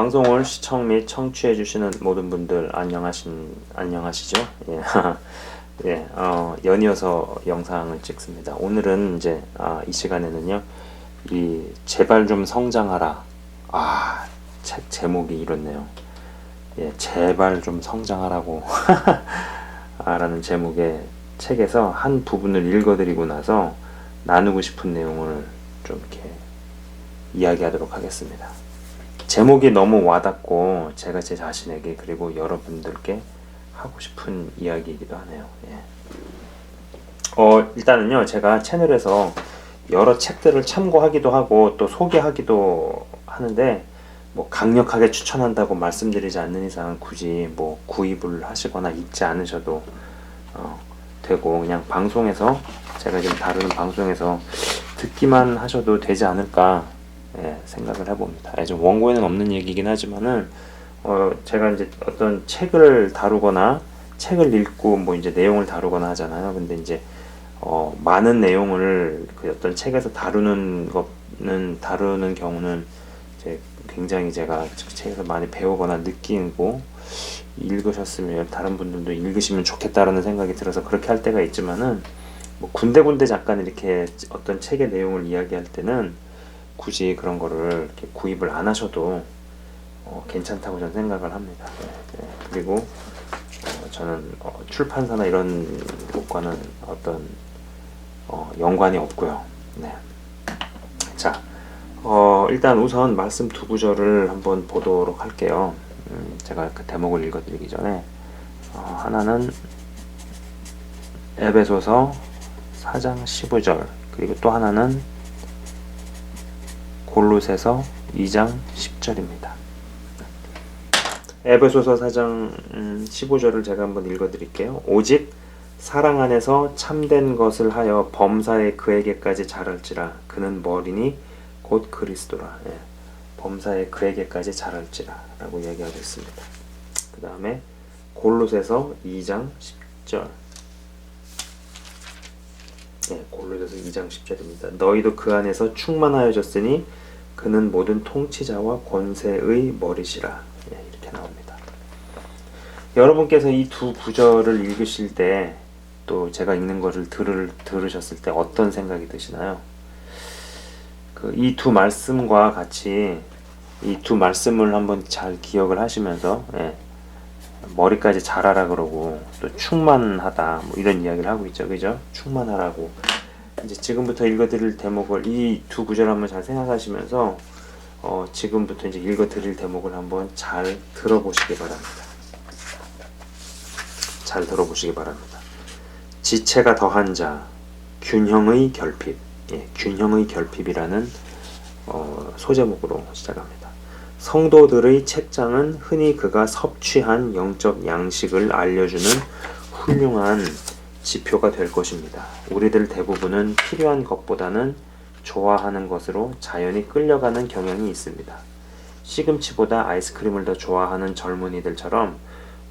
방송을 시청 및 청취해 주시는 모든 분들 안녕하신 안녕하시죠? 예. 예, 어, 연이어서 영상을 찍습니다. 오늘은 이제 아, 이 시간에는요, 이 제발 좀 성장하라. 아, 책 제목이 이렇네요. 예, 제발 좀 성장하라고 아, 라는 제목의 책에서 한 부분을 읽어드리고 나서 나누고 싶은 내용을 좀 이렇게 이야기하도록 하겠습니다. 제목이 너무 와닿고 제가 제 자신에게 그리고 여러분들께 하고 싶은 이야기이기도 하네요. 예. 어, 일단은요, 제가 채널에서 여러 책들을 참고하기도 하고 또 소개하기도 하는데 뭐 강력하게 추천한다고 말씀드리지 않는 이상 굳이 뭐 구입을 하시거나 읽지 않으셔도 어, 되고 그냥 방송에서 제가 지금 다루는 방송에서 듣기만 하셔도 되지 않을까 예, 생각을 해봅니다. 예, 좀 원고에는 없는 얘기긴 하지만은 어, 제가 이제 어떤 책을 다루거나 책을 읽고 뭐 이제 내용을 다루거나 하잖아요. 근데 이제 어, 많은 내용을 그 어떤 책에서 다루는 것는 다루는 경우는 이제 굉장히 제가 그 책에서 많이 배우거나 느끼고 읽으셨으면 다른 분들도 읽으시면 좋겠다라는 생각이 들어서 그렇게 할 때가 있지만은 뭐 군데군데 잠깐 이렇게 어떤 책의 내용을 이야기할 때는 굳이 그런 거를 구입을 안 하셔도 어, 괜찮다고 저는 생각을 합니다. 네, 네. 그리고 어, 저는 어, 출판사나 이런 곳과는 어떤 어, 연관이 없고요. 네. 자, 어, 일단 우선 말씀 두 구절을 한번 보도록 할게요. 음, 제가 그 대목을 읽어드리기 전에 어, 하나는 에베소서 4장 15절 그리고 또 하나는 골로새서 2장 10절입니다. 에베소서 4장 15절을 제가 한번 읽어드릴게요. 오직 사랑 안에서 참된 것을 하여 범사에 그에게까지 자랄지라 그는 머리니 곧 그리스도라. 예. 범사에 그에게까지 자랄지라 라고 이야기하고 있습니다. 그 다음에 골로새서 2장 10절 네, 골로새서 2장 10절입니다. 너희도 그 안에서 충만하여졌으니 그는 모든 통치자와 권세의 머리시라. 네, 이렇게 나옵니다. 여러분께서 이 두 구절을 읽으실 때 또 제가 읽는 것을 들을, 들으셨을 때 어떤 생각이 드시나요? 그 이 두 말씀과 같이 이 두 말씀을 한번 잘 기억을 하시면서 예, 머리까지 자라라 그러고 또 충만하다 뭐 이런 이야기를 하고 있죠, 그죠? 충만하라고 이제 지금부터 읽어드릴 대목을 이 두 구절 한번 잘 생각하시면서 어, 지금부터 이제 읽어드릴 대목을 한번 잘 들어보시기 바랍니다. 잘 들어보시기 바랍니다. 지체가 더한 자, 균형의 결핍, 예, 균형의 결핍이라는 어, 소제목으로 시작합니다. 성도들의 책장은 흔히 그가 섭취한 영적 양식을 알려주는 훌륭한 지표가 될 것입니다. 우리들 대부분은 필요한 것보다는 좋아하는 것으로 자연히 끌려가는 경향이 있습니다. 시금치보다 아이스크림을 더 좋아하는 젊은이들처럼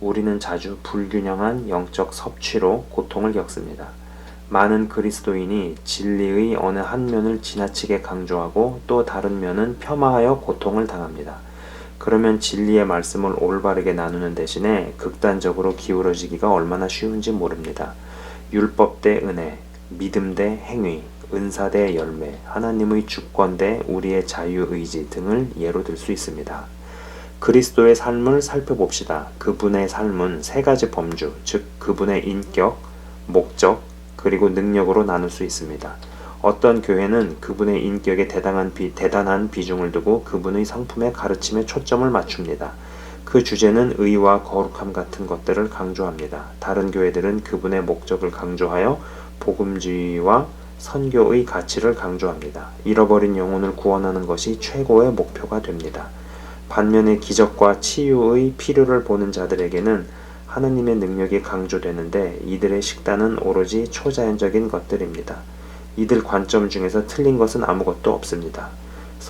우리는 자주 불균형한 영적 섭취로 고통을 겪습니다. 많은 그리스도인이 진리의 어느 한 면을 지나치게 강조하고 또 다른 면은 폄하하여 고통을 당합니다. 그러면 진리의 말씀을 올바르게 나누는 대신에 극단적으로 기울어지기가 얼마나 쉬운지 모릅니다. 율법 대 은혜, 믿음 대 행위, 은사 대 열매, 하나님의 주권 대 우리의 자유의지 등을 예로 들 수 있습니다. 그리스도의 삶을 살펴봅시다. 그분의 삶은 세 가지 범주, 즉 그분의 인격, 목적, 그리고 능력으로 나눌 수 있습니다. 어떤 교회는 그분의 인격에 대단한, 비, 대단한 비중을 두고 그분의 성품의 가르침에 초점을 맞춥니다. 그 주제는 의와 거룩함 같은 것들을 강조합니다. 다른 교회들은 그분의 목적을 강조하여 복음주의와 선교의 가치를 강조합니다. 잃어버린 영혼을 구원하는 것이 최고의 목표가 됩니다. 반면에 기적과 치유의 필요를 보는 자들에게는 하나님의 능력이 강조되는데 이들의 식단은 오로지 초자연적인 것들입니다. 이들 관점 중에서 틀린 것은 아무것도 없습니다.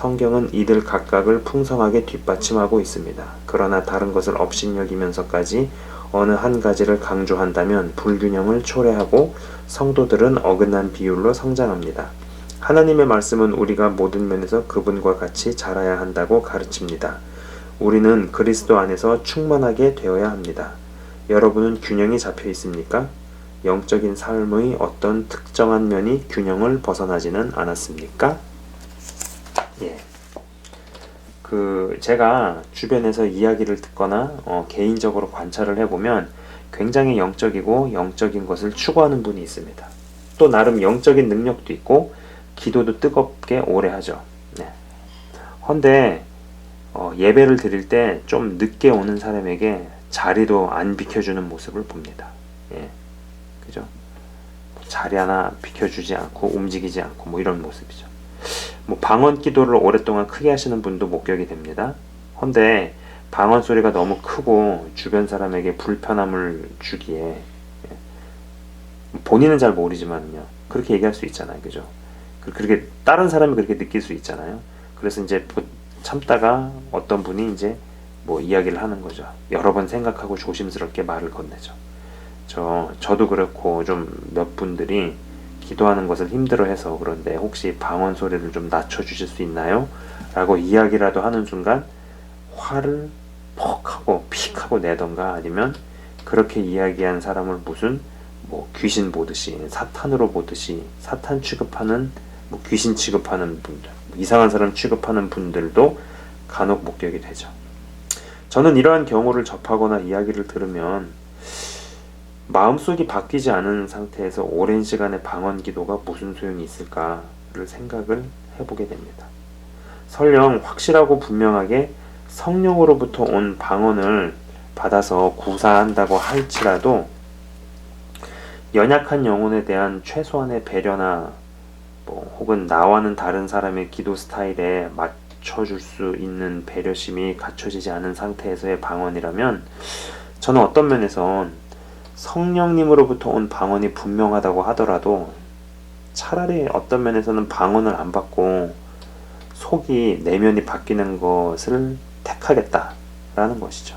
성경은 이들 각각을 풍성하게 뒷받침하고 있습니다. 그러나 다른 것을 업신여기면서까지 어느 한 가지를 강조한다면 불균형을 초래하고 성도들은 어긋난 비율로 성장합니다. 하나님의 말씀은 우리가 모든 면에서 그분과 같이 자라야 한다고 가르칩니다. 우리는 그리스도 안에서 충만하게 되어야 합니다. 여러분은 균형이 잡혀 있습니까? 영적인 삶의 어떤 특정한 면이 균형을 벗어나지는 않았습니까? 예. 그 제가 주변에서 이야기를 듣거나 어, 개인적으로 관찰을 해보면 굉장히 영적이고 영적인 것을 추구하는 분이 있습니다. 또 나름 영적인 능력도 있고 기도도 뜨겁게 오래 하죠. 네. 헌데 어, 예배를 드릴 때 좀 늦게 오는 사람에게 자리도 안 비켜주는 모습을 봅니다. 예. 그죠? 자리 하나 비켜주지 않고 움직이지 않고 뭐 이런 모습이죠. 뭐 방언 기도를 오랫동안 크게 하시는 분도 목격이 됩니다. 헌데 방언 소리가 너무 크고 주변 사람에게 불편함을 주기에 예. 본인은 잘 모르지만요. 그렇게 얘기할 수 있잖아요. 그죠? 그- 그렇게 다른 사람이 그렇게 느낄 수 있잖아요. 그래서 이제 보- 참다가 어떤 분이 이제 뭐 이야기를 하는 거죠. 여러 번 생각하고 조심스럽게 말을 건네죠. 저 저도 그렇고 좀 몇 분들이 기도하는 것을 힘들어해서 그런데 혹시 방언 소리를 좀 낮춰 주실 수 있나요? 라고 이야기라도 하는 순간 화를 퍽 하고 픽 하고 내던가 아니면 그렇게 이야기한 사람을 무슨 뭐 귀신 보듯이 사탄으로 보듯이 사탄 취급하는 뭐 귀신 취급하는 분들 뭐 이상한 사람 취급하는 분들도 간혹 목격이 되죠. 저는 이러한 경우를 접하거나 이야기를 들으면 마음속이 바뀌지 않은 상태에서 오랜 시간의 방언 기도가 무슨 소용이 있을까를 생각을 해보게 됩니다. 설령 확실하고 분명하게 성령으로부터 온 방언을 받아서 구사한다고 할지라도 연약한 영혼에 대한 최소한의 배려나 뭐 혹은 나와는 다른 사람의 기도 스타일에 맞춰줄 수 있는 배려심이 갖춰지지 않은 상태에서의 방언이라면 저는 어떤 면에선 성령님으로부터 온 방언이 분명하다고 하더라도 차라리 어떤 면에서는 방언을 안 받고 속이 내면이 바뀌는 것을 택하겠다라는 것이죠.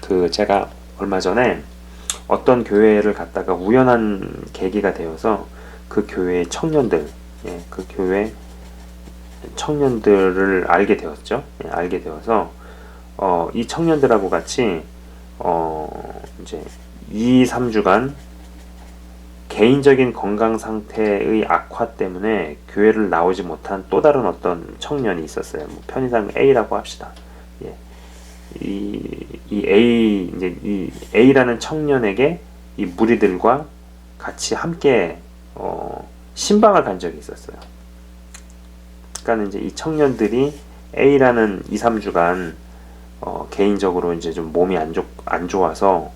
그 제가 얼마 전에 어떤 교회를 갔다가 우연한 계기가 되어서 그 교회의 청년들, 예, 그 교회 청년들을 알게 되었죠. 예, 알게 되어서 어, 이 청년들하고 같이 어, 이제 2, 3주간 개인적인 건강 상태의 악화 때문에 교회를 나오지 못한 또 다른 어떤 청년이 있었어요. 뭐 편의상 A라고 합시다. 예. 이, 이 A 이제 이 A라는 청년에게 이 무리들과 같이 함께 어, 신방을 간 적이 있었어요. 그러니까 이제 이 청년들이 A라는 2, 3주간 어, 개인적으로 이제 좀 몸이 안, 좋, 안 좋아서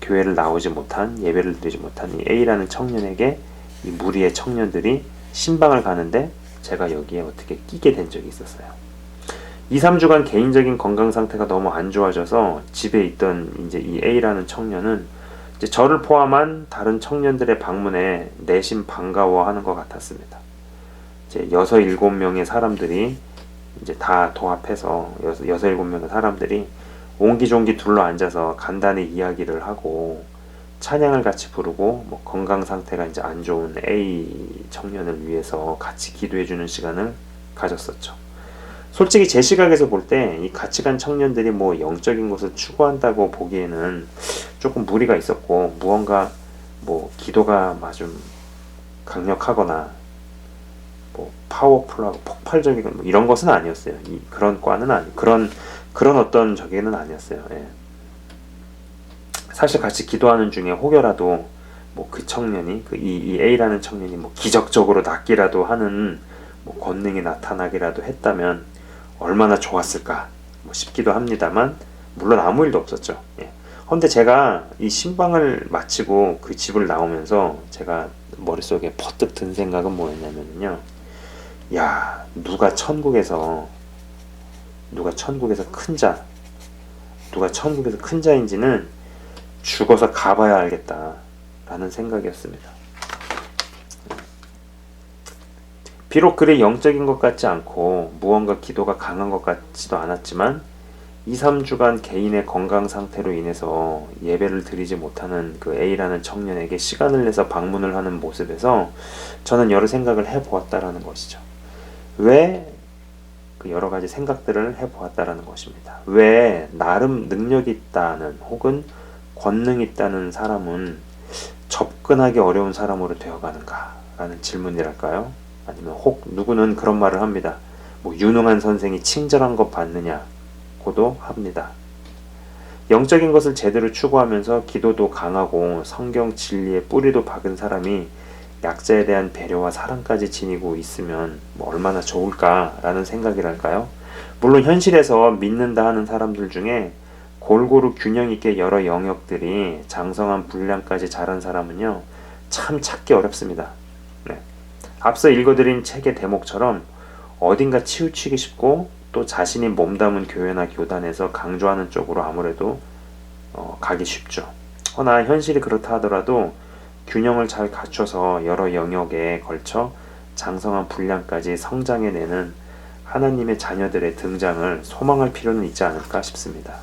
교회를 나오지 못한 예배를 드리지 못한 이 A라는 청년에게 이 무리의 청년들이 신방을 가는데 제가 여기에 어떻게 끼게 된 적이 있었어요. 2, 3주간 개인적인 건강 상태가 너무 안 좋아져서 집에 있던 이제 이 A라는 청년은 이제 저를 포함한 다른 청년들의 방문에 내심 반가워하는 것 같았습니다. 이제 여섯 일곱 명의 사람들이 이제 다 도합해서 여섯, 일곱 명의 사람들이 옹기종기 둘러 앉아서 간단히 이야기를 하고 찬양을 같이 부르고 뭐 건강 상태가 이제 안 좋은 A 청년을 위해서 같이 기도해 주는 시간을 가졌었죠. 솔직히 제 시각에서 볼 때 이 가치관 청년들이 뭐 영적인 것을 추구한다고 보기에는 조금 무리가 있었고 무언가 뭐 기도가 좀 강력하거나 뭐 파워풀하고 폭발적인 뭐 이런 것은 아니었어요. 이 그런 과는 아니 그런 그런 어떤 저기는 아니었어요. 예. 사실 같이 기도하는 중에 혹여라도 뭐 그 청년이 그 이 이 A라는 청년이 뭐 기적적으로 낫기라도 하는 뭐 권능이 나타나기라도 했다면 얼마나 좋았을까 뭐 싶기도 합니다만 물론 아무 일도 없었죠. 예. 헌데 제가 이 신방을 마치고 그 집을 나오면서 제가 머릿속에 퍼뜩 든 생각은 뭐였냐면요. 야, 누가 천국에서 누가 천국에서 큰 자, 누가 천국에서 큰 자인지는 죽어서 가봐야 알겠다 라는 생각이었습니다. 비록 그리 영적인 것 같지 않고 무언가 기도가 강한 것 같지도 않았지만 2, 3주간 개인의 건강 상태로 인해서 예배를 드리지 못하는 그 A라는 청년에게 시간을 내서 방문을 하는 모습에서 저는 여러 생각을 해보았다라는 것이죠. 왜 그 여러 가지 생각들을 해보았다라는 것입니다. 왜 나름 능력이 있다는 혹은 권능 있다는 사람은 접근하기 어려운 사람으로 되어가는가라는 질문이랄까요? 아니면 혹 누구는 그런 말을 합니다. 뭐 유능한 선생이 친절한 것 받느냐 고도 합니다. 영적인 것을 제대로 추구하면서 기도도 강하고 성경 진리의 뿌리도 박은 사람이 약자에 대한 배려와 사랑까지 지니고 있으면 뭐 얼마나 좋을까라는 생각이랄까요? 물론 현실에서 믿는다 하는 사람들 중에 골고루 균형 있게 여러 영역들이 장성한 분량까지 자란 사람은요 참 찾기 어렵습니다. 네. 앞서 읽어드린 책의 대목처럼 어딘가 치우치기 쉽고 또 자신이 몸담은 교회나 교단에서 강조하는 쪽으로 아무래도 어, 가기 쉽죠. 허나 현실이 그렇다 하더라도 균형을 잘 갖춰서 여러 영역에 걸쳐 장성한 분량까지 성장해내는 하나님의 자녀들의 등장을 소망할 필요는 있지 않을까 싶습니다.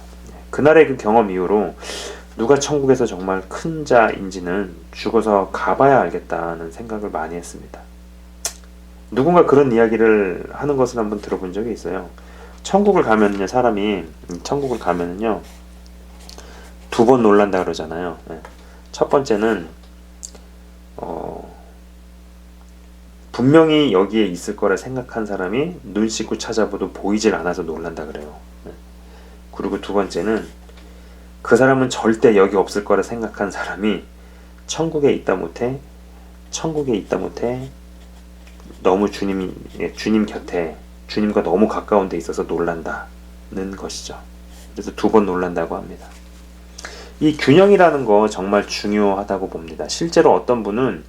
그날의 그 경험 이후로 누가 천국에서 정말 큰 자인지는 죽어서 가봐야 알겠다는 생각을 많이 했습니다. 누군가 그런 이야기를 하는 것을 한번 들어본 적이 있어요. 천국을 가면요, 사람이 음, 천국을 가면은요 두 번 놀란다 그러잖아요. 예. 첫 번째는 어, 분명히 여기에 있을 거라 생각한 사람이 눈 씻고 찾아봐도 보이질 않아서 놀란다 그래요. 예. 그리고 두 번째는 그 사람은 절대 여기 없을 거라 생각한 사람이 천국에 있다 못해 천국에 있다 못해 너무 주님이 예, 주님 곁에 주님과 너무 가까운 데 있어서 놀란다는 것이죠. 그래서 두 번 놀란다고 합니다. 이 균형이라는 거 정말 중요하다고 봅니다. 실제로 어떤 분은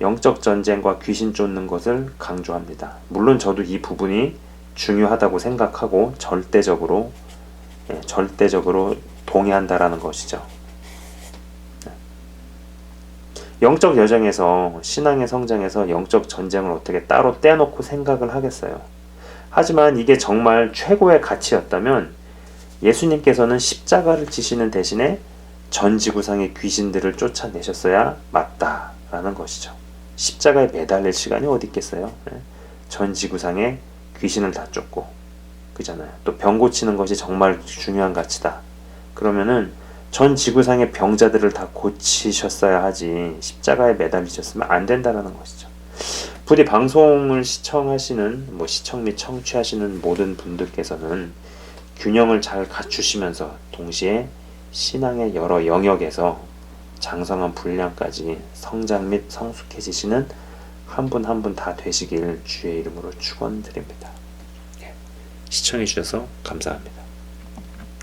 영적 전쟁과 귀신 쫓는 것을 강조합니다. 물론 저도 이 부분이 중요하다고 생각하고 절대적으로 예, 절대적으로 동의한다라는 것이죠. 네. 영적 여정에서 신앙의 성장에서 영적 전쟁을 어떻게 따로 떼놓고 생각을 하겠어요. 하지만 이게 정말 최고의 가치였다면 예수님께서는 십자가를 지시는 대신에 전 지구상의 귀신들을 쫓아내셨어야 맞다라는 것이죠. 십자가에 매달릴 시간이 어디 있겠어요? 네. 전 지구상의 귀신을 다 쫓고 그잖아요. 또 병 고치는 것이 정말 중요한 가치다. 그러면은 전 지구상의 병자들을 다 고치셨어야 하지 십자가에 매달리셨으면 안 된다라는 것이죠. 부디 방송을 시청하시는 뭐 시청 및 청취하시는 모든 분들께서는 균형을 잘 갖추시면서 동시에 신앙의 여러 영역에서 장성한 분량까지 성장 및 성숙해지시는 한 분 한 분 다 되시길 주의 이름으로 축원드립니다. 예. 시청해 주셔서 감사합니다.